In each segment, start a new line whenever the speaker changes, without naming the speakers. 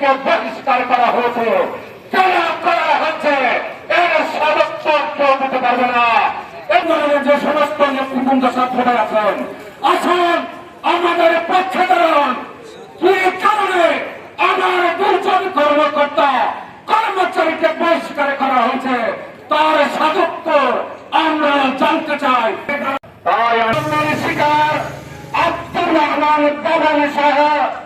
তাদেরকে বহিষ্কার করা হয়েছে। কেন করা হচ্ছে, এর সমস্ত কেউ দিতে পারবে না। যে সমস্ত নেতৃবৃন্দ ছাত্ররা আছেন, আসুন, আমাদের পক্ষে দাঁড়ান। কি কারণে আমার দুজন কর্মকর্তা কর্মচারীকে বহিষ্কার করা হয়েছে, তার সাধুত্ব আমরা জানতে চাই। তাই শিকার আব্দুর রহমান বাবান সহ অন্যায়ভাবে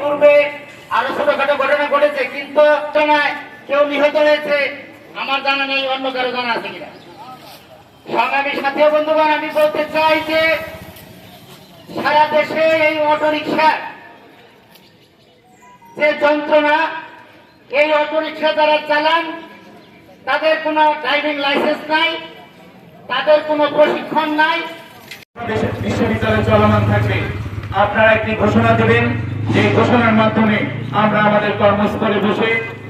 পূর্বে আরও ছোটখাটো ঘটনা ঘটেছে, কিন্তু কেউ নিহত হয়েছে। আমার জানা নেই, অন্য কারও জানা আছে কিনা। সংগ্রামী সাথী বন্ধুগণ, আমি বলতে চাই যে সারা দেশে এই অটো রিক্সা যে যন্ত্রণা, এই অটো রিক্সা যারা চালান, তাদের কোনো ড্রাইভিং লাইসেন্স নাই, তাদের কোনো প্রশিক্ষণ নাই।
বিশ্ববিদ্যালয় চলমান থাকবে। আপনারা একটি ঘোষণা দেবেন, যে ঘোষণার মাধ্যমে আমরা আমাদের কর্মস্থলে বসে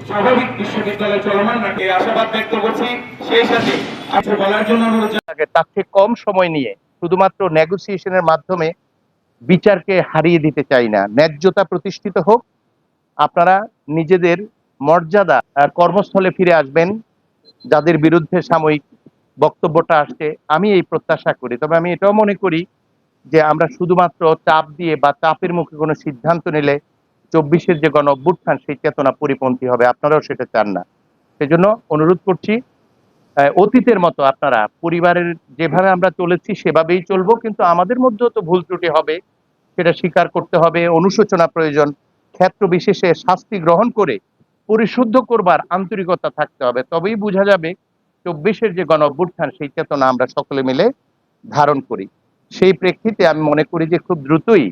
স্বাভাবিক বিশ্ববিদ্যালয় চলমান রাখে আশাবাদ ব্যক্ত করছি। সেই সাথে আজকে বলার জন্য অনুরোধ
তার থেকে কম সময় নিয়ে শুধুমাত্র নেগোসিয়েশনের মাধ্যমে বিচারকে হারিয়ে দিতে চাই না। ন্যায্যতা প্রতিষ্ঠিত হোক, আপনারা নিজেদের মর্যাদা কর্মস্থলে ফিরে আসবেন, যাদের বিরুদ্ধে সাময়িক বক্তব্যটা আসছে, আমি এই প্রত্যাশা করি। তবে আমি এটাও মনে করি যে আমরা শুধুমাত্র চাপ দিয়ে বা চাপের মুখে কোনো সিদ্ধান্ত নিলে চব্বিশের যে গণ অভ্যুত্থান, সেই চেতনা পরিপন্থী হবে। আপনারাও সেটা চান না। সেজন্য অনুরোধ করছি অতীতের মতো আপনারা, পরিবারের যেভাবে আমরা চলেছি সেভাবেই চলবো, কিন্তু আমাদের মধ্যেও তো ভুল ত্রুটি হবে, সেটা স্বীকার করতে হবে, অনুশোচনা প্রয়োজন, ক্ষেত্র বিশেষে শাস্তি গ্রহণ করে পরিশুদ্ধ করবার আন্তরিকতা থাকতে হবে। তবেই বোঝা যাবে, চব্বিশের যে গণ অভ্যুত্থান, সেই চেতনা আমরা সকলে মিলে ধারণ করি। সেই প্রেক্ষিতে আমি মনে করি যে খুব দ্রুতই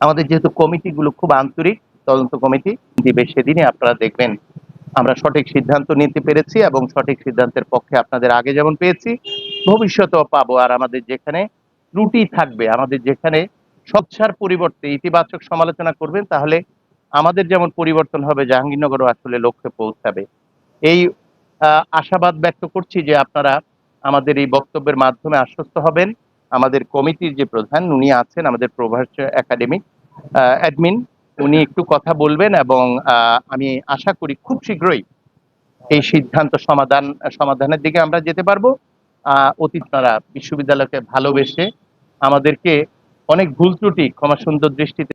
আমাদের যেহেতু কমিটিগুলো খুব আন্তরিক, তদন্ত কমিটি দিবে সেদিনই আপনারা দেখবেন আমরা সঠিক সিদ্ধান্ত নিতে পেরেছি এবং সঠিক সিদ্ধান্তের পক্ষে আপনাদের আগে যেমন পেয়েছি, ভবিষ্যতেও পাবো। আর আমাদের যেখানে ত্রুটি থাকবে, আমাদের যেখানে স্বচ্ছার পরিবর্তে ইতিবাচক সমালোচনা করবেন, তাহলে আমাদের যেমন পরিবর্তন হবে, জাহাঙ্গীরনগরও আসলে লক্ষ্যে পৌঁছাবে। এই আশাবাদ ব্যক্ত করছি যে আপনারা আমাদের এই বক্তব্যের মাধ্যমে আশ্বস্ত হবেন। আমাদের কমিটির যে প্রধান উনি আছেন আমাদের প্রভাস একাডেমিক অ্যাডমিন উনি একটু কথা বলবেন এবং আমি আশা করি খুব শীঘ্রই এই সিদ্ধান্ত সমাধান সমাধানের দিকে আমরা যেতে পারব। আহ, অতীতরা বিশ্ববিদ্যালয়কে ভালোবেসে আমাদেরকে অনেক ভুল ত্রুটি ক্ষমা সুন্দর দৃষ্টিতে